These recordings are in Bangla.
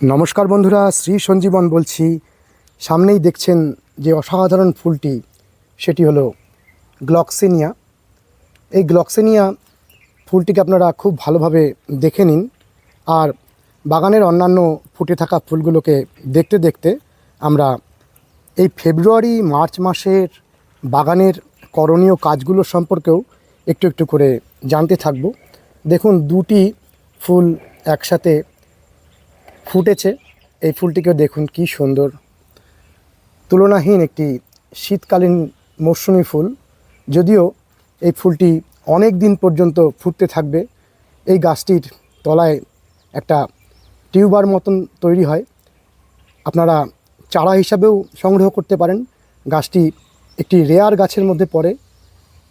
নমস্কার বন্ধুরা, শ্রী সঞ্জীবন বলছি। সামনেই দেখছেন যে অসাধারণ ফুলটি, সেটি হলো গ্লক্সেনিয়া। এই গ্লক্সেনিয়া ফুলটিকে আপনারা খুব ভালোভাবে দেখে নিন আর বাগানের অন্যান্য ফুটে থাকা ফুলগুলোকে দেখতে দেখতে আমরা এই ফেব্রুয়ারি, মার্চ মাসের বাগানের করণীয় কাজগুলো সম্পর্কেও একটু একটু করে জানতে থাকব। দেখুন, দুটি ফুল একসাথে ফুটেছে। এই ফুলটিকে দেখুন কি সুন্দর। তুলনাহীন একটি শীতকালীন মৌসুমি ফুল। যদিও এই ফুলটি অনেক দিন পর্যন্ত ফুটতে থাকবে। এই গাছটির তলায় একটা টিউবার মতন তৈরি হয়। আপনারা চারা হিসাবেও সংগ্রহ করতে পারেন। গাছটি একটি রেয়ার গাছের মধ্যে পড়ে।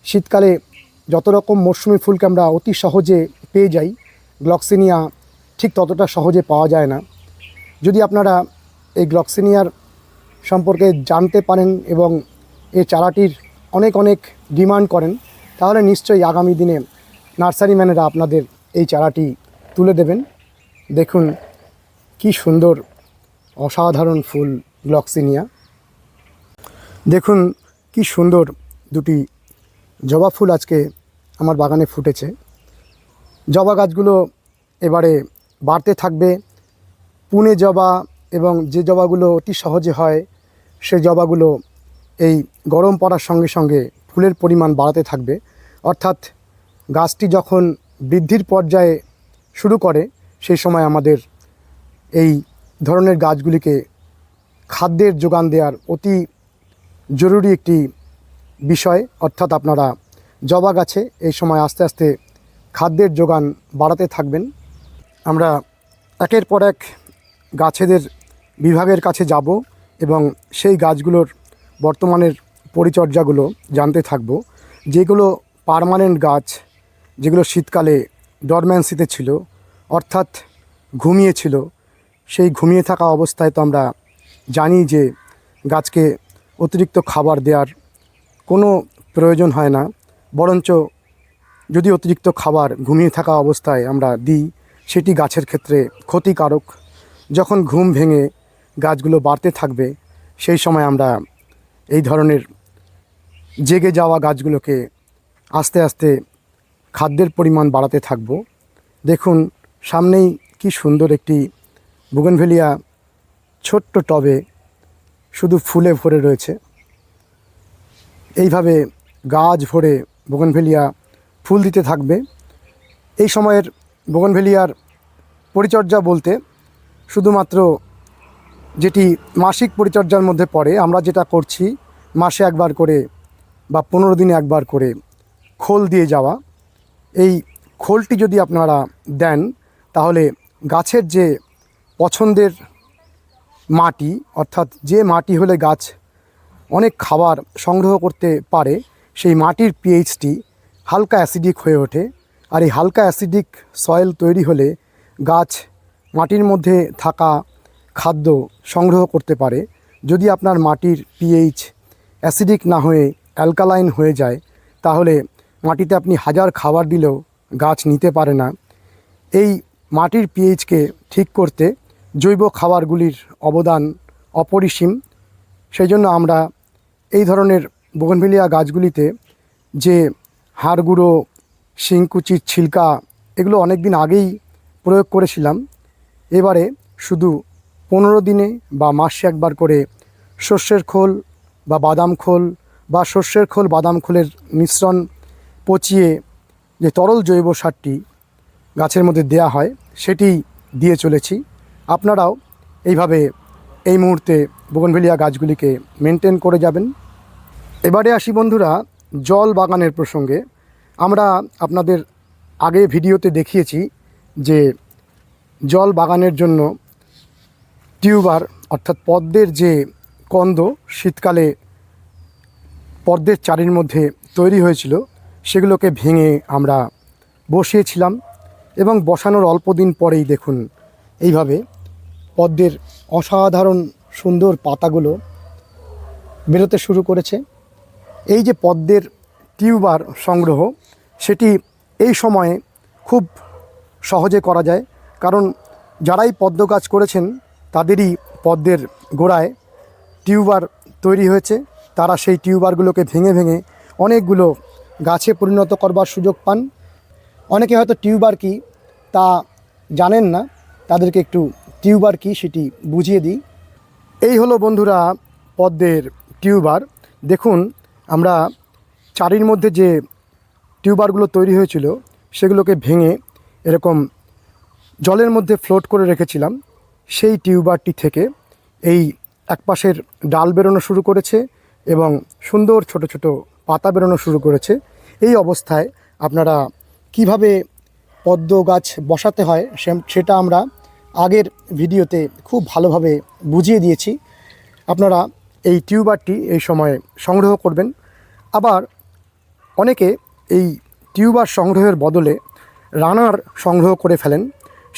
শীতকালে যত রকম মরশুমি ফুলকে আমরা অতি সহজে পেয়ে যাই, গ্লক্সিনিয়া ঠিক ততটা সহজে পাওয়া যায় না। যদি আপনারা এই গ্লক্সিনিয়ার সম্পর্কে জানতে পারেন এবং এই চারাটির অনেক অনেক ডিমান্ড করেন, তাহলে নিশ্চয়ই আগামী দিনে নার্সারি ম্যানেরা আপনাদের এই চারাটি তুলে দেবেন। দেখুন কি সুন্দর, অসাধারণ ফুল গ্লক্সিনিয়া। দেখুন কি সুন্দর দুটি জবা ফুল আজকে আমার বাগানে ফুটেছে। জবা গাছগুলো এবারে বাড়তে থাকবে পুনে জবা এবং যে জবাগুলো অতি সহজে হয়, সে জবাগুলো এই গরম পড়ার সঙ্গে সঙ্গে ফুলের পরিমাণ বাড়াতে থাকবে। অর্থাৎ গাছটি যখন বৃদ্ধির পর্যায়ে শুরু করে সেই সময় আমাদের এই ধরনের গাছগুলিকে খাদ্যের যোগান দেওয়ার অতি জরুরি একটি বিষয়। অর্থাৎ আপনারা জবা গাছে এই সময় আস্তে আস্তে খাদ্যের যোগান বাড়াতে থাকবেন। আমরা একের পর এক গাছেদের বিভাগের কাছে যাব এবং সেই গাছগুলোর বর্তমানের পরিচর্যাগুলো জানতে থাকব। যেগুলো পার্মানেন্ট গাছ, যেগুলো শীতকালে ডরম্যান্সিতে ছিল, অর্থাৎ ঘুমিয়েছিল সেই ঘুমিয়ে থাকা অবস্থায় তো আমরা জানি যে গাছকে অতিরিক্ত খাবার দেওয়ার কোনো প্রয়োজন হয় না, বরঞ্চ যদি অতিরিক্ত খাবার ঘুমিয়ে থাকা অবস্থায় আমরা দিই, সেটি গাছের ক্ষেত্রে ক্ষতিকারক। যখন ঘুম ভেঙে গাছগুলো বাড়তে থাকবে, সেই সময় আমরা এই ধরনের জেগে যাওয়া গাছগুলোকে আস্তে আস্তে খাদ্যের পরিমাণ বাড়াতে থাকব। দেখুন, সামনেই কি সুন্দর একটি বুগনভেলিয়া ছোট্ট টবে শুধু ফুলে ভরে রয়েছে। এইভাবে গাছ ভরে বোগনভেলিয়া ফুল দিতে থাকবে। এই সময়ের বোগনভেলিয়ার পরিচর্যা বলতে শুধুমাত্র যেটি মাসিক পরিচর্যার মধ্যে পড়ে, আমরা যেটা করছি, মাসে একবার করে বা পনেরো দিনে একবার করে খোল দিয়ে যাওয়া। এই খোলটি যদি আপনারা দেন, তাহলে গাছের যে পছন্দের মাটি, অর্থাৎ যে মাটি হলে গাছ অনেক খাবার সংগ্রহ করতে পারে, সেই মাটির পিএইচটি হালকা অ্যাসিডিক হয়ে ওঠে। আর এই হালকা অ্যাসিডিক সয়েল তৈরি হলে গাছ মাটির মধ্যে থাকা খাদ্য সংগ্রহ করতে পারে। যদি আপনার মাটির পিএইচ অ্যাসিডিক না হয়ে অ্যালকালাইন হয়ে যায়, তাহলে মাটিতে আপনি হাজার খাবার দিলেও গাছ নিতে পারে না। এই মাটির পিএইচকে ঠিক করতে জৈব খাবারগুলির অবদান অপরিসীম। সেই জন্য আমরা এই ধরনের বোগনভেলিয়া গাছগুলিতে যে হাড় গুঁড়ো শিংকুচির ছিলকা, এগুলো অনেক দিন আগেই প্রয়োগ করেছিলাম। এবারে শুধু পনেরো দিনে বা মাসে একবার করে সর্ষের খোল বা বাদাম খোল বা সর্ষের খোল, বাদাম খোলের মিশ্রণ পচিয়ে যে তরল জৈব সারটি গাছের মধ্যে দেয়া হয়, সেটি দিয়ে চলেছি। আপনারাও এইভাবে এই মুহূর্তে বোগনভেলিয়া গাছগুলিকে মেনটেন করে যাবেন। এবারে আসি বন্ধুরা জল বাগানের প্রসঙ্গে। আমরা আপনাদের আগে ভিডিওতে দেখিয়েছি যে জল বাগানের জন্য টিউবার, অর্থাৎ পদ্মের যে কন্দ শীতকালে পদ্মের চারির মধ্যে তৈরি হয়েছিল, সেগুলোকে ভেঙে আমরা বসিয়েছিলাম এবং বসানোর অল্প দিন পরেই দেখুন, এইভাবে পদ্মের অসাধারণ সুন্দর পাতাগুলো বেরোতে শুরু করেছে। এই যে পদ্মের টিউবার সংগ্রহ, সেটি এই সময়ে খুব সহজে করা যায়। কারণ যারাই পদ্ম গাছ করেছেন, তাদেরই পদ্মের গোড়ায় টিউবার তৈরি হয়েছে। তারা সেই টিউবারগুলোকে ভেঙে ভেঙে অনেকগুলো গাছে পরিণত করবার সুযোগ পান। অনেকে হয়তো টিউবার কি তা জানেন না, তাদেরকে একটু টিউবার কি সেটি বুঝিয়ে দিই। এই হলো বন্ধুরা পদ্মের টিউবার। দেখুন, আমরা চারির মধ্যে যে টিউবারগুলো তৈরি হয়েছিল, সেগুলোকে ভেঙে এরকম জলের মধ্যে ফ্লোট করে রেখেছিলাম। সেই টিউবারটি থেকে এই একপাশের ডাল বেরোনো শুরু করেছে এবং সুন্দর ছোট ছোট পাতা বেরোনো শুরু করেছে। এই অবস্থায় আপনারা কীভাবে পদ্ম গাছ বসাতে হয় সেটা আমরা আগের ভিডিওতে খুব ভালোভাবে বুঝিয়ে দিয়েছি। আপনারা এই টিউবারটি এই সময়ে সংগ্রহ করবেন। আবার অনেকে এই টিউবার সংগ্রহের বদলে রানার সংগ্রহ করে ফেলেন।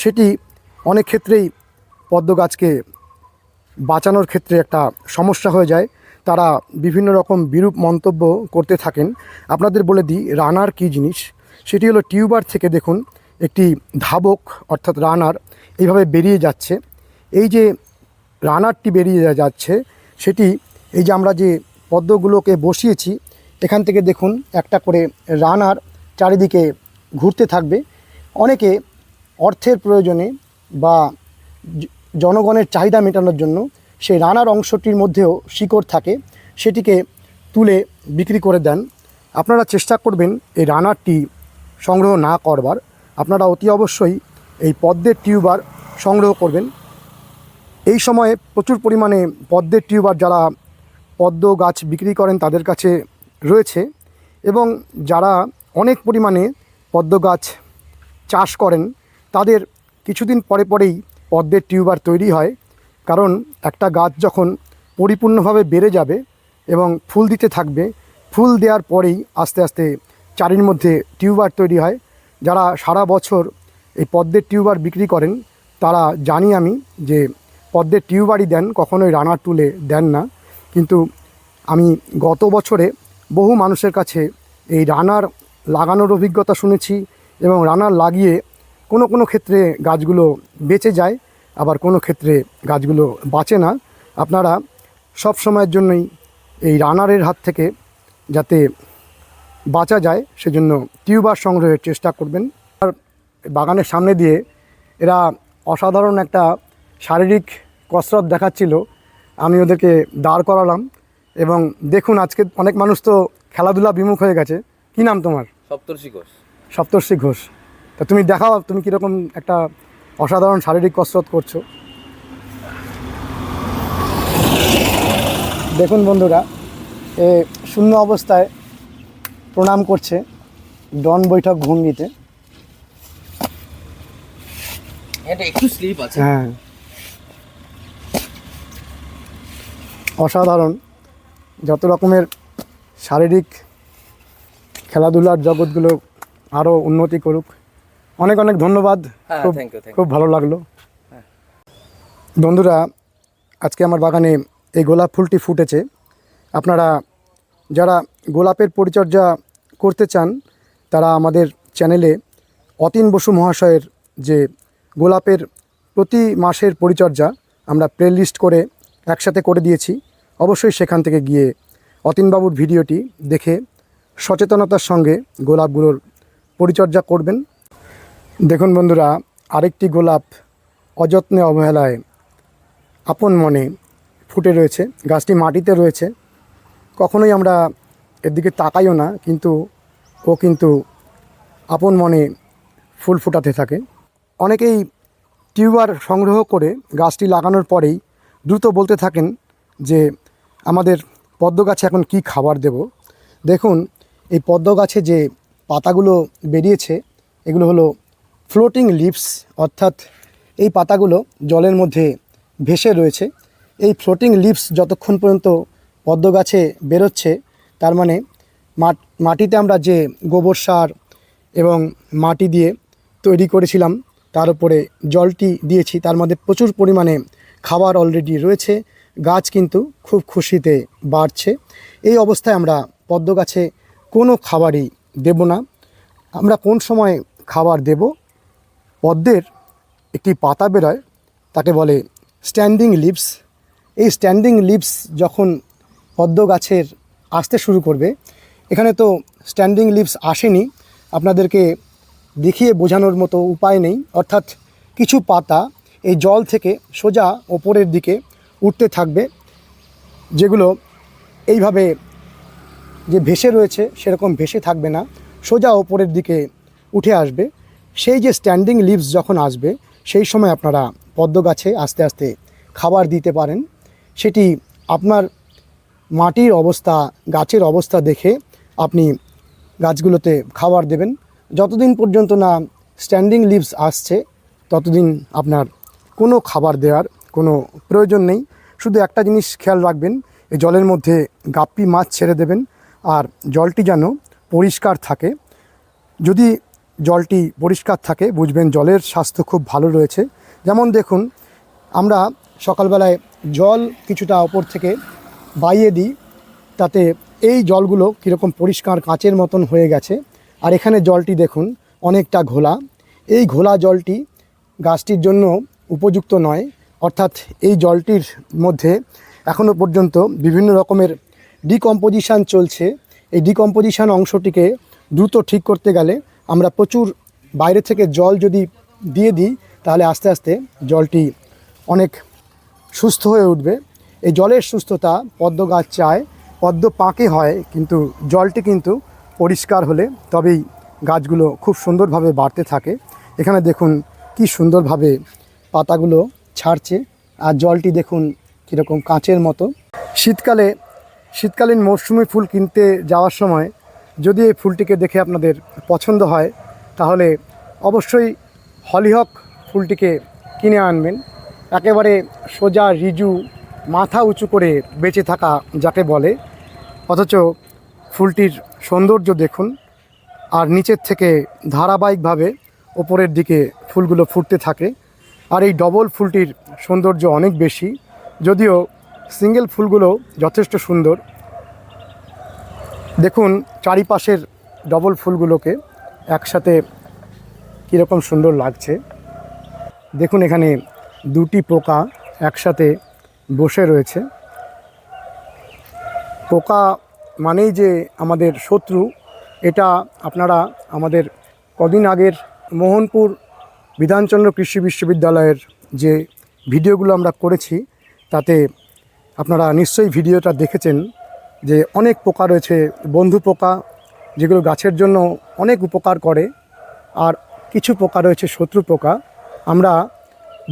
সেটি অনেক ক্ষেত্রেই পদ্ম গাছকে বাঁচানোর ক্ষেত্রে একটা সমস্যা হয়ে যায়। তারা বিভিন্ন রকম বিরূপ মন্তব্য করতে থাকেন। আপনাদের বলে দিই, রানার কী জিনিস? সেটি হলো টিউবার থেকে দেখুন, একটি ধাবক, অর্থাৎ রানার, এইভাবে বেরিয়ে যাচ্ছে। এই যে রানারটি বেরিয়ে যাচ্ছে, সেটি এই যে আমরা যে পদ্মগুলোকে বসিয়েছি, এখান থেকে দেখুন, একটা করে রানার চারিদিকে ঘুরতে থাকবে। অনেকে অর্থের প্রয়োজনে বা জনগণের চাহিদা মেটানোর জন্য সেই রানার অংশটির মধ্যেও শিকড় থাকে, সেটিকে তুলে বিক্রি করে দেন। আপনারা চেষ্টা করবেন এই রানারটি সংগ্রহ না করবার। আপনারা অতি অবশ্যই এই পদ্মের টিউবার সংগ্রহ করবেন। এই সময়ে প্রচুর পরিমাণে পদ্মের টিউবার যারা পদ্ম গাছ বিক্রি করেন তাদের কাছে রয়েছে এবং যারা অনেক পরিমাণে পদ্ম গাছ চাষ করেন তাদের কিছুদিন পরে পরেই পদ্মের টিউবার তৈরি হয়। কারণ একটা গাছ যখন পরিপূর্ণভাবে বেড়ে যাবে এবং ফুল দিতে থাকবে, ফুল দেওয়ার পরেই আস্তে আস্তে চারির মধ্যে টিউবার তৈরি হয়। যারা সারা বছর এই পদ্মের টিউবার বিক্রি করেন, তারা জানি আমি যে পদ্মের টিউবারই দেন, কখনোই রানার টুলে দেন না। কিন্তু আমি গত বছরে বহু মানুষের কাছে এই রানার লাগানোর অভিজ্ঞতা শুনেছি এবং রানার লাগিয়ে কোনো কোনো ক্ষেত্রে গাছগুলো বেঁচে যায় আবার কোনো ক্ষেত্রে গাছগুলো বাঁচে না। আপনারা সব সময়ের জন্যই এই রানারের হাত থেকে যাতে বাঁচা যায় সেজন্য টিউবার সংগ্রহের চেষ্টা করবেন। আর বাগানের সামনে দিয়ে এরা অসাধারণ একটা শারীরিক কসরত দেখাচ্ছিল। আমি ওদেরকে দাঁড় করালাম এবং দেখুন আজকে অনেক মানুষ তো খেলাধুলা বিমুখ হয়ে গেছে। কি নাম তোমার? সপ্তর্ষি ঘোষ। সপ্তর্ষি ঘোষ। তা তুমি দেখাও তুমি কীরকম একটা অসাধারণ শারীরিক কসরত করছ? দেখুন বন্ধুরা এ শূন্য অবস্থায় প্রণাম করছে ডন বৈঠক ভঙ্গিতে। একটু স্লিপ আছে। হ্যাঁ। অসাধারণ যত রকমের শারীরিক খেলাধুলার জগৎগুলো আরও উন্নতি করুক। অনেক অনেক ধন্যবাদ। হ্যাঁ খুব ভালো লাগল। বন্ধুরা আজকে আমার বাগানে এই গোলাপ ফুলটি ফুটেছে। আপনারা যারা গোলাপের পরিচর্যা করতে চান তারা আমাদের চ্যানেলে অতীন বসু মহাশয়ের যে গোলাপের প্রতি মাসের পরিচর্যা আমরা প্লে লিস্ট করে একসাথে করে দিয়েছি। অবশ্যই সেখান থেকে গিয়ে অতীনবাবুর ভিডিওটি দেখে সচেতনতার সঙ্গে গোলাপগুলোর পরিচর্যা করবেন। দেখুন বন্ধুরা, আরেকটি গোলাপ অযত্নে অবহেলায় আপন মনে ফুটে রয়েছে, গাছটি মাটিতে রয়েছে। কখনোই আমরা এর দিকে তাকাইও না, কিন্তু ও কিন্তু আপন মনে ফুল ফুটাতে থাকে। অনেকেই টিউবার সংগ্রহ করে গাছটি লাগানোর পরেই দ্রুত বলতে থাকেন যে, আমাদের পদ্ম গাছে এখন কি খাবার দেব? দেখুন, এই পদ্ম গাছে যে পাতাগুলো বেরিয়েছে, এগুলো হলো ফ্লোটিং লিভস, অর্থাৎ এই পাতাগুলো জলের মধ্যে ভেসে রয়েছে। এই ফ্লোটিং লিভস যতক্ষণ পর্যন্ত পদ্ম গাছে বেরোচ্ছে, তার মানে মাট- মাটিতে আমরা যে গোবর সার এবং মাটি দিয়ে তৈরি করেছিলাম, তার উপরে জলটি দিয়েছি, তার মধ্যে প্রচুর পরিমাণে খাবার অলরেডি রয়েছে। গাছ কিন্তু খুব খুশিতে বাড়ছে। এই অবস্থায় আমরা পদ্ম গাছে কোনো খাবারই দেব না। আমরা কোন সময় খাবার দেব? পদ্মের একটি পাতা বেরোয়, তাকে বলে স্ট্যান্ডিং লিভস এই স্ট্যান্ডিং লিভস যখন পদ্ম গাছের আসতে শুরু করবে, এখানে তো স্ট্যান্ডিং লিভস আসেনি, আপনাদেরকে দেখিয়ে বোঝানোর মতো উপায় নেই। অর্থাৎ কিছু পাতা এই জল থেকে সোজা ওপরের দিকে উঠতে থাকবে, যেগুলো এইভাবে যে ভেসে রয়েছে, সেরকম ভেসে থাকবে না, সোজা ওপরের দিকে উঠে আসবে। সেই যে স্ট্যান্ডিং লিভস যখন আসবে, সেই সময় আপনারা পদ্ম গাছে আস্তে আস্তে খাবার দিতে পারেন। সেটি আপনার মাটির অবস্থা, গাছের অবস্থা দেখে আপনি গাছগুলোতে খাবার দেবেন। যতদিন পর্যন্ত না স্ট্যান্ডিং লিভস আসছে, ততদিন আপনার কোনো খাবার দেওয়ার কোনো প্রয়োজন নেই। শুধু একটা জিনিস খেয়াল রাখবেন, এই জলের মধ্যে গাপ্পি মাছ ছেড়ে দেবেন। আর জলটি যেন পরিষ্কার থাকে। যদি জলটি পরিষ্কার থাকে, বুঝবেন জলের স্বাস্থ্য খুব ভালো রয়েছে। যেমন দেখুন, আমরা সকালবেলায় জল কিছুটা ওপর থেকে বাইয়ে দিই, তাতে এই জলগুলো কীরকম পরিষ্কার কাঁচের মতন হয়ে গেছে। আর এখানে জলটি দেখুন, অনেকটা ঘোলা। এই ঘোলা জলটি গাছটির জন্য উপযুক্ত নয়, অর্থাৎ এই জলটির মধ্যে এখনও পর্যন্ত বিভিন্ন রকমের ডিকম্পোজিশান চলছে। এই ডিকম্পোজিশান অংশটিকে দ্রুত ঠিক করতে গেলে আমরা প্রচুর বাইরে থেকে জল যদি দিয়ে দিই, তাহলে আস্তে আস্তে জলটি অনেক সুস্থ হয়ে উঠবে। এই জলের সুস্থতা পদ্ম গাছ চায়, পদ্ম পাকে হয়, কিন্তু জলটি কিন্তু পরিষ্কার হলে তবেই গাছগুলো খুব সুন্দরভাবে বাড়তে থাকে। এখানে দেখুন কি সুন্দরভাবে পাতাগুলো ছাড়ছে, আর জলটি দেখুন কীরকম কাঁচের মতো। শীতকালে, শীতকালীন মরশুমি ফুল কিনতে যাওয়ার সময় যদি এই ফুলটিকে দেখে আপনাদের পছন্দ হয়, তাহলে অবশ্যই হলিহক ফুলটিকে কিনে আনবেন। একেবারে সোজা রিজু, মাথা উঁচু করে বেঁচে থাকা যাকে বলে। অথচ ফুলটির সৌন্দর্য দেখুন, আর নিচের থেকে ধারাবাহিকভাবে ওপরের দিকে ফুলগুলো ফুটতে থাকে। আর এই ডবল ফুলটির সৌন্দর্য অনেক বেশি, যদিও সিঙ্গেল ফুলগুলো যথেষ্ট সুন্দর। দেখুন চারিপাশের ডবল ফুলগুলোকে একসাথে কীরকম সুন্দর লাগছে। দেখুন এখানে দুটি পোকা একসাথে বসে রয়েছে। পোকা মানেই যে আমাদের শত্রু, এটা আপনারা আমাদের কদিন আগের মোহনপুর বিধানচন্দ্র কৃষি বিশ্ববিদ্যালয়ের যে ভিডিওগুলো আমরা করেছি, তাতে আপনারা নিশ্চয়ই ভিডিওটা দেখেছেন। যে অনেক পোকা রয়েছে, বন্ধু পোকা, যেগুলো গাছের জন্য অনেক উপকার করে। আর কিছু পোকা রয়েছে, শত্রু পোকা। আমরা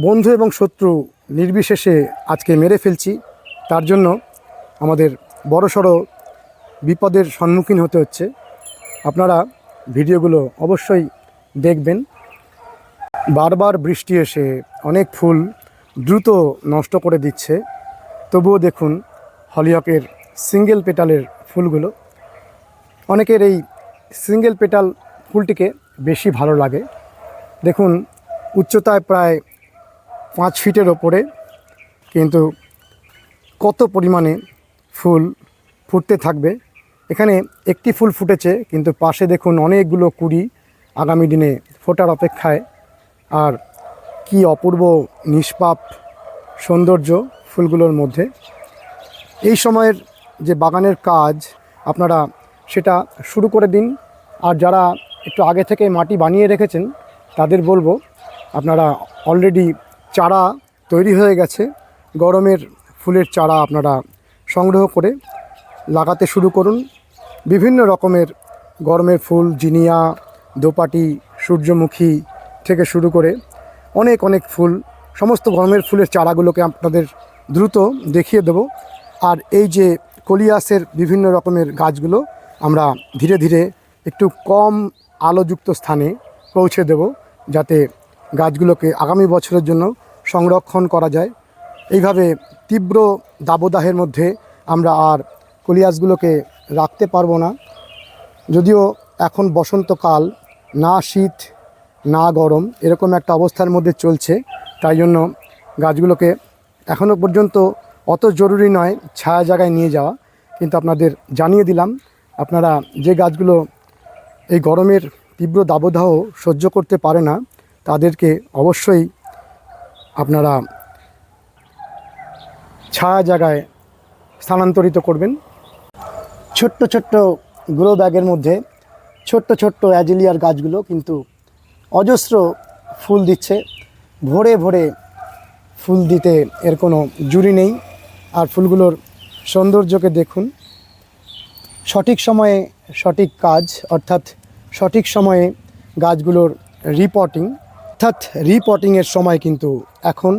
বন্ধু এবং শত্রু নির্বিশেষে আজকে মেরে ফেলছি। তার জন্য আমাদের বড়সড় বিপদের সম্মুখীন হতে হচ্ছে। আপনারা ভিডিওগুলো অবশ্যই দেখবেন। বারবার বৃষ্টি এসে অনেক ফুল দ্রুত নষ্ট করে দিচ্ছে। তবুও দেখুন, হলিহকের সিঙ্গেল পেটালের ফুলগুলো। অনেকের এই সিঙ্গেল পেটাল ফুলটিকে বেশি ভালো লাগে। দেখুন, উচ্চতায় প্রায় পাঁচ ফিটের ওপরে, কিন্তু কত পরিমাণে ফুল ফুটতে থাকবে। এখানে একটি ফুল ফুটেছে, কিন্তু পাশে দেখুন অনেকগুলো কুড়ি আগামী দিনে ফোটার অপেক্ষায়। আর কি অপূর্ব, নিষ্পাপ, সৌন্দর্য ফুলগুলোর মধ্যে। এই সময়ের যে বাগানের কাজ আপনারা সেটা শুরু করে দিন। আর যারা একটু আগে থেকে মাটি বানিয়ে রেখেছেন, তাদের বলব, আপনারা অলরেডি চারা তৈরি হয়ে গেছে। গরমের ফুলের চারা আপনারা সংগ্রহ করে লাগাতে শুরু করুন। বিভিন্ন রকমের গরমের ফুল, জিনিয়া, দোপাটি, সূর্যমুখী থেকে শুরু করে অনেক অনেক ফুল, সমস্ত গরমের ফুলের চারাগুলোকে আপনাদের দ্রুত দেখিয়ে দেব। আর এই যে কলিয়াসের বিভিন্ন রকমের গাছগুলো আমরা ধীরে ধীরে একটু কম আলোযুক্ত স্থানে পৌঁছে দেব যাতে গাছগুলোকে আগামী বছরের জন্য সংরক্ষণ করা যায়। এইভাবে তীব্র দাবদাহের মধ্যে আমরা আর কলিয়াসগুলোকে রাখতে পারব না। যদিও এখন বসন্তকাল, না শীত, না গরম এরকম একটা অবস্থার মধ্যে চলছে, তাই জন্য গাছগুলোকে এখনও পর্যন্ত অত জরুরি নয় ছায়া জায়গায় নিয়ে যাওয়া। কিন্তু আপনাদের জানিয়ে দিলাম, আপনারা যে গাছগুলো এই গরমের তীব্র দাবদাহ সহ্য করতে পারে না, তাদেরকে অবশ্যই আপনারা ছায়া জায়গায় স্থানান্তরিত করবেন। ছোট্ট ছোট্ট গ্রো ব্যাগের মধ্যে ছোট্ট ছোট্ট অ্যাজিলিয়ার গাছগুলো কিন্তু অজস্র ফুল দিচ্ছে। ভরে ভরে ফুল দিতে এর কোনো জুড়ি নেই। আর ফুলগুলোর সৌন্দর্যকে দেখুন। সঠিক সময়ে সঠিক কাজ, অর্থাৎ সঠিক সময়ে গাছগুলোর রিপোর্টিং অর্থাৎ রিপোর্টিংয়ের সময় কিন্তু এখন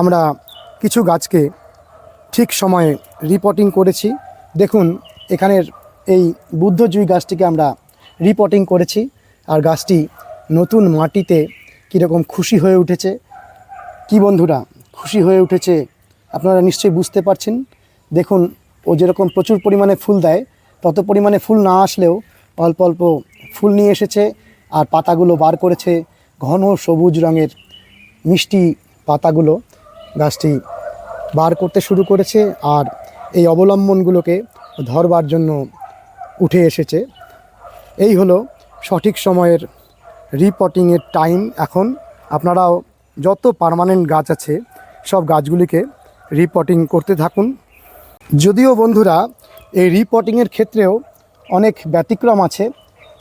আমরা কিছু গাছকে ঠিক সময়ে রিপোর্টিং করেছি। দেখুন, এখানের এই বুদ্ধজুই গাছটিকে আমরা রিপোর্টিং করেছি আর গাছটি নতুন মাটিতে কীরকম খুশি হয়ে উঠেছে। কি বন্ধুরা, খুশি হয়ে উঠেছে আপনারা নিশ্চয়ই বুঝতে পারছেন। দেখুন, ও যেরকম প্রচুর পরিমাণে ফুল দেয়, তত পরিমাণে ফুল না আসলেও অল্প অল্প ফুল নিয়ে এসেছে আর পাতাগুলো বার করেছে ঘন সবুজ রঙের মিষ্টি পাতাগুলো। গাছটি বার করতে শুরু করেছে আর এই অবলম্বনগুলোকে ধরবার জন্য উঠে এসেছে। এই হলো সঠিক সময়ের রিপোর্টিংয়ের টাইম এখন আপনারাও যত পার্মানেন্ট গাছ আছে, সব গাছগুলিকে রিপোর্টিং করতে থাকুন। যদিও বন্ধুরা, এই রিপোর্টিংয়ের ক্ষেত্রেও অনেক ব্যতিক্রম আছে।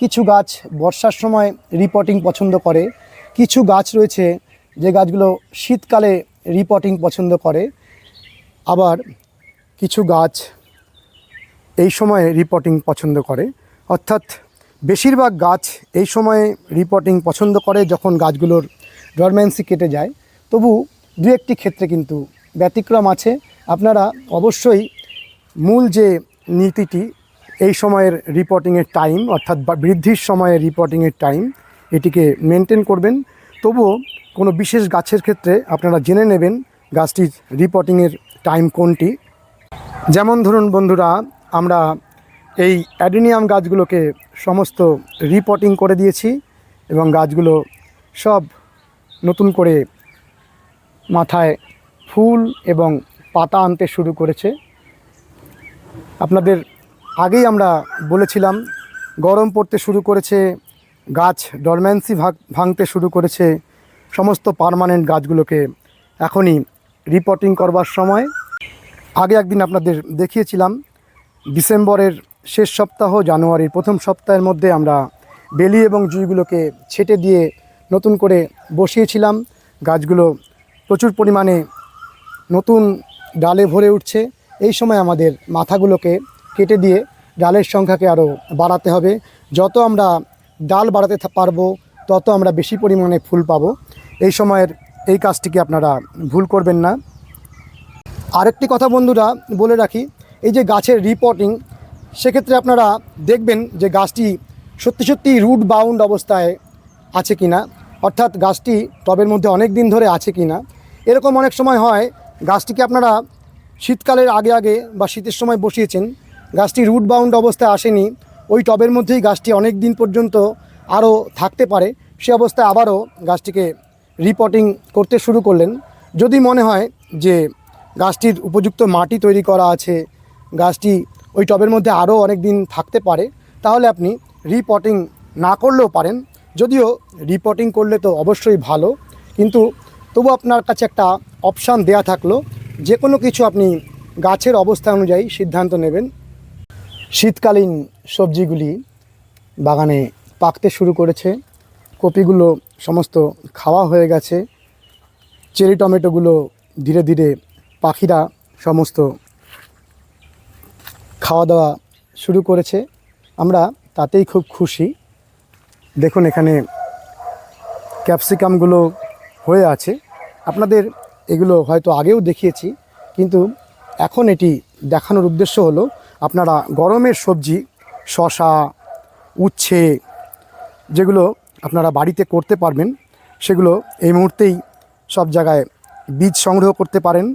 কিছু গাছ বর্ষার সময় রিপোর্টিং পছন্দ করে, কিছু গাছ রয়েছে যে গাছগুলো শীতকালে রিপোর্টিং পছন্দ করে, আবার কিছু গাছ এই সময়ে রিপোর্টিং পছন্দ করে। অর্থাৎ বেশিরভাগ গাছ এই সময়ে রিপোর্টিং পছন্দ করে যখন গাছগুলোর ডরমেন্সি কেটে যায়। তবু দু একটি ক্ষেত্রে কিন্তু ব্যতিক্রম আছে। আপনারা অবশ্যই মূল যে নীতিটি, এই সময়ের রিপোর্টিংয়ের টাইম অর্থাৎ বৃদ্ধির সময়ের রিপোর্টিংয়ের টাইম এটিকে মেনটেন করবেন। তবুও কোনো বিশেষ গাছের ক্ষেত্রে আপনারা জেনে নেবেন গাছটির রিপোর্টিংয়ের টাইম কোনটি। যেমন ধরুন বন্ধুরা, আমরা এই অ্যাডিনিয়াম গাছগুলোকে সমস্ত রিপোর্টিং করে দিয়েছি এবং গাছগুলো সব নতুন করে মাথায় ফুল এবং পাতা আনতে শুরু করেছে। আপনাদের আগেই আমরা বলেছিলাম, গরম পড়তে শুরু করেছে, গাছ ডরম্যান্সি ভাঙতে শুরু করেছে, সমস্ত পার্মানেন্ট গাছগুলোকে। এখনই রিপোর্টিং করবার সময়। আগে একদিন আপনাদের দেখিয়েছিলাম, ডিসেম্বরের শেষ সপ্তাহ, জানুয়ারির প্রথম সপ্তাহের মধ্যে আমরা বেলি এবং জুইগুলোকে ছেটে দিয়ে নতুন করে বসিয়েছিলাম। গাছগুলো প্রচুর পরিমাণে নতুন ডালে ভরে উঠছে। এই সময় আমাদের মাথাগুলোকে কেটে দিয়ে ডালের সংখ্যাকে আরও বাড়াতে হবে। যত আমরা ডাল বাড়াতে পারব, তত আমরা বেশি পরিমাণে ফুল পাব। এই সময়ের এই কাজটিকে আপনারা ভুল করবেন না। আরেকটি কথা বন্ধুরা, বলে রাখি, এই যে গাছের রিপোর্টিং সেক্ষেত্রে আপনারা দেখবেন যে গাছটি সত্যি সত্যি রুট বাউন্ড অবস্থায় আছে কিনা, অর্থাৎ গাছটি টবের মধ্যে অনেক দিন ধরে আছে কিনা। এরকম অনেক সময় হয় গাছটিকে আপনারা শীতকালের আগে আগে বা শীতের সময় বসিয়েছেন, গাছটি রুট বাউন্ড অবস্থায় আসেনি, ওই টবের মধ্যেই গাছটি অনেক দিন পর্যন্ত আরও থাকতে পারে, সে অবস্থায় আবারও গাছটিকে রিপোর্টিং করতে শুরু করলেন। যদি মনে হয় যে গাছটির উপযুক্ত মাটি তৈরি করা আছে, গাছটি ওই টবের মধ্যে আরও অনেক দিন থাকতে পারে, তাহলে আপনি রিপোর্টিং না করলেও পারেন। যদিও রিপোর্টিং করলে তো অবশ্যই ভালো, কিন্তু তবু আপনার কাছে একটা অপশান দেয়া থাকল যে কোনো কিছু আপনি গাছের অবস্থা অনুযায়ী সিদ্ধান্ত নেবেন। শীতকালীন সবজিগুলি বাগানে পাকতে শুরু করেছে, কপিগুলো সমস্ত খাওয়া হয়ে গেছে, চেরি টমেটোগুলো ধীরে ধীরে পাখিরা সমস্ত খাওয়া দাওয়া শুরু করেছে। আমরা তাতেই খুব খুশি। দেখুন এখানে ক্যাপসিকামগুলো হয়ে আছে। আপনাদের এগুলো হয়তো আগেও দেখিয়েছি, কিন্তু এখন এটি দেখানোর উদ্দেশ্য হলো আপনারা গরমের সবজি শশা উচ্ছে যেগুলো আপনারা বাড়িতে করতে পারবেন, সেগুলো এই মুহূর্তেই সব জায়গায় বীজ সংগ্রহ করতে পারেন।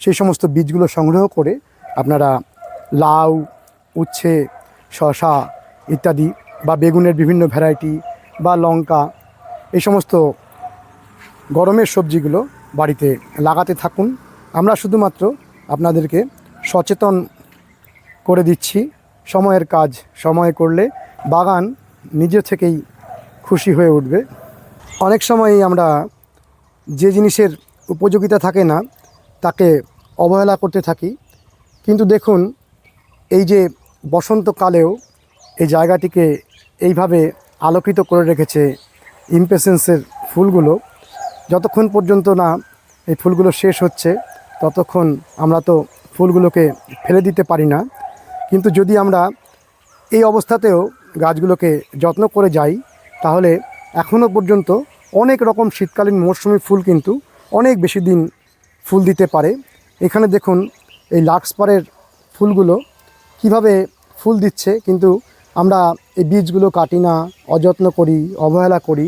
সেই সমস্ত বীজগুলো সংগ্রহ করে আপনারা লাউ, উচ্ছে শশা ইত্যাদি বা বেগুনের বিভিন্ন ভ্যারাইটি বা লঙ্কা এই সমস্ত গরমের সবজিগুলো বাড়িতে লাগাতে থাকুন। আমরা শুধুমাত্র আপনাদেরকে সচেতন করে দিচ্ছি। সময়ের কাজ সময়ে করলে বাগান নিজে থেকেই খুশি হয়ে উঠবে। অনেক সময়ই আমরা যে জিনিসের উপযোগিতা থাকে না, তাকে অবহেলা করতে থাকি। কিন্তু দেখুন, এই যে বসন্তকালেও এই জায়গাটিকে এইভাবে আলোকিত করে রেখেছে ইমপেসেন্সের ফুলগুলো যতক্ষণ পর্যন্ত না এই ফুলগুলো শেষ হচ্ছে, ততক্ষণ আমরা তো ফুলগুলোকে ফেলে দিতে পারি না। কিন্তু যদি আমরা এই অবস্থাতেও গাছগুলোকে যত্ন করে যাই, তাহলে এখনও পর্যন্ত অনেক রকম শীতকালীন মৌসুমি ফুল কিন্তু অনেক বেশি দিন ফুল দিতে পারে। এখানে দেখুন এই লাক্সপারের ফুলগুলো কীভাবে ফুল দিচ্ছে, কিন্তু আমরা এই বীজগুলো কাটি না, অযত্ন করি, অবহেলা করি।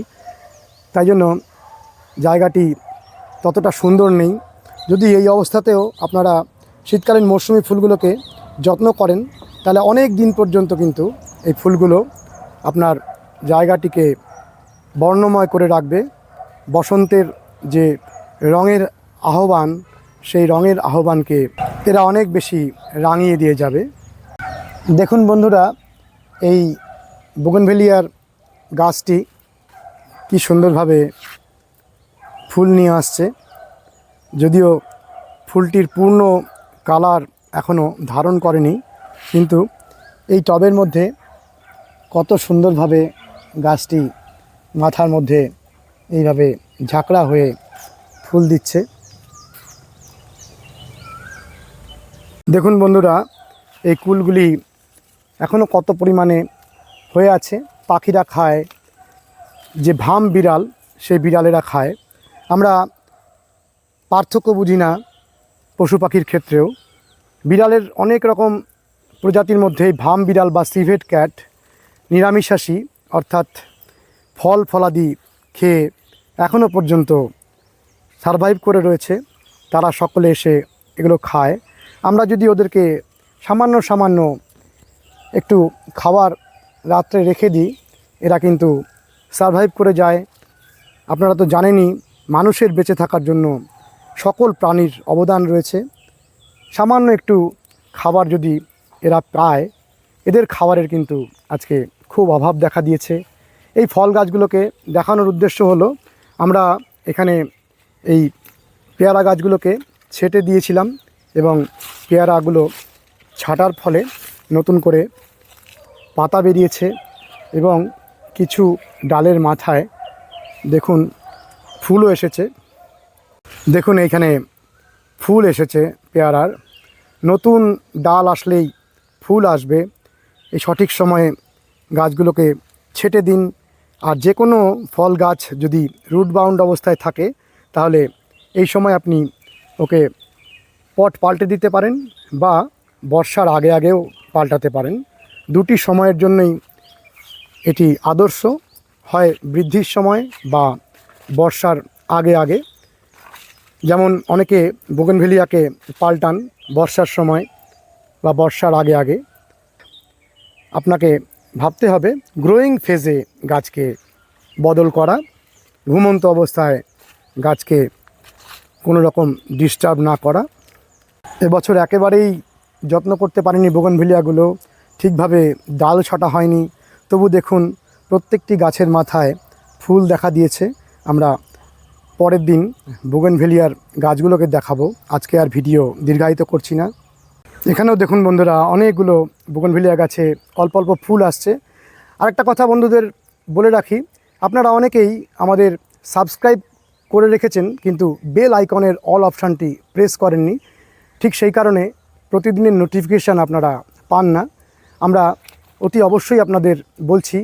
তাই জন্য জায়গাটি ততটা সুন্দর নেই। যদি এই অবস্থাতেও আপনারা শীতকালীন মৌসুমি ফুলগুলোকে যত্ন করেন, তাহলে অনেক দিন পর্যন্ত কিন্তু এই ফুলগুলো আপনার জায়গাটিকে বর্ণময় করে রাখবে। বসন্তের যে রঙের আহ্বান, সেই রঙের আহ্বানকে এরা অনেক বেশি রাঙিয়ে দিয়ে যাবে। দেখুন বন্ধুরা, এই বুগনভেলিয়ার গাছটি কি সুন্দরভাবে ফুল নিয়ে আসছে। যদিও ফুলটির পূর্ণ কালার এখনও ধারণ করেনি, কিন্তু এই টবের মধ্যে কত সুন্দরভাবে গাছটি মাথার মধ্যে এইভাবে ঝাঁকড়া হয়ে ফুল দিচ্ছে। দেখুন বন্ধুরা, এই কুলগুলি এখনও কত পরিমাণে হয়ে আছে। পাখিরা খায়, যে ভাম বিড়াল, সেই বিড়ালেরা খায়। পার্থক্য বুঝি না পশু পাখির ক্ষেত্রেও। বিড়ালের অনেক রকম প্রজাতির মধ্যে ভাম বিড়াল বা সিভেট ক্যাট নিরামিষাশী, অর্থাৎ ফল ফলাদি খেয়ে এখনও পর্যন্ত সারভাইভ করে রয়েছে। তারা সকলে এসে এগুলো খায়। আমরা যদি ওদেরকে সামান্য সামান্য একটু খাবার রাত্রে রেখে দিই, এরা কিন্তু সারভাইভ করে যায়। আপনারা তো জানেনই মানুষের বেঁচে থাকার জন্য সকল প্রাণীর অবদান রয়েছে। সামান্য একটু খাবার যদি এরা পায়, এদের খাবারের কিন্তু আজকে খুব অভাব দেখা দিয়েছে। এই ফল গাছগুলোকে দেখানোর উদ্দেশ্য হলো, আমরা এখানে এই পেয়ারা গাছগুলোকে ছেটে দিয়েছিলাম এবং পেয়ারাগুলো ছাটার ফলে নতুন করে পাতা বেরিয়েছে এবং কিছু ডালের মাথায় দেখুন ফুলও এসেছে। দেখুন এইখানে ফুল এসেছে পেয়ারার। নতুন ডাল আসলেই ফুল আসবে। এই সঠিক সময়ে গাছগুলোকে ছেটে দিন। আর যে কোনো ফল গাছ যদি রুট বাউন্ড অবস্থায় থাকে, তাহলে এই সময় আপনি ওকে পট পাল্টে দিতে পারেন বা বর্ষার আগে আগেও পাল্টাতে পারেন। দুটি সময়ের জন্যই এটি আদর্শ। হয় বৃদ্ধির সময় বা বর্ষার আগে আগে। যেমন অনেকে বোগেনভেলিয়াকে পাল্টান বর্ষার সময় বা বর্ষার আগে আগে। আপনাকে ভাবতে হবে গ্রোয়িং ফেজে গাছকে বদল করা, ঘুমন্ত অবস্থায় গাছকে কোনো রকম ডিস্টার্ব না করা। এবছর একেবারেই যত্ন করতে পারিনি বোগনভিলিয়াগুলো ঠিকভাবে ডাল ছাটা হয়নি। তবু দেখুন, প্রত্যেকটি গাছের মাথায় ফুল দেখা দিয়েছে। আমরা পরের দিন বোগনভেলিয়ার গাছগুলোকে দেখাবো। আজকে আর ভিডিও দীর্ঘায়িত করছি না। এখানেও দেখুন বন্ধুরা, অনেকগুলো বোগনভেলিয়া গাছে অল্প অল্প ফুল আসছে। আর একটা কথা বন্ধুদের বলে রাখি, আপনারা অনেকেই আমাদের সাবস্ক্রাইব করে রেখেছেন, কিন্তু বেল আইকনের অল অপশানটি প্রেস করেননি। ঠিক সেই কারণে প্রতিদিনের নোটিফিকেশান আপনারা পান না। আমরা অতি অবশ্যই আপনাদের বলছি,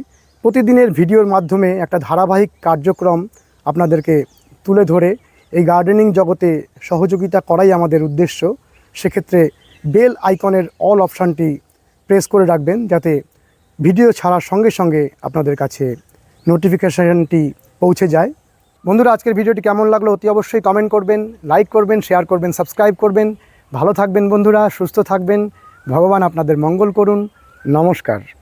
প্রতিদিনের ভিডিওর মাধ্যমে একটা ধারাবাহিক কার্যক্রম আপনাদেরকে তুলে ধরে এই গার্ডেনিং জগতে সহযোগিতা করাই আমাদের উদ্দেশ্য। সেক্ষেত্রে বেল আইকনের অল অপশানটি প্রেস করে রাখবেন যাতে ভিডিও ছাড়ার সঙ্গে সঙ্গে আপনাদের কাছে নোটিফিকেশানটি পৌঁছে যায়। বন্ধুরা, আজকের ভিডিওটি কেমন লাগল অতি অবশ্যই কমেন্ট করবেন, লাইক করবেন, শেয়ার করবেন, সাবস্ক্রাইব করবেন। ভালো থাকবেন বন্ধুরা, সুস্থ থাকবেন। ভগবান আপনাদের মঙ্গল করুন। নমস্কার।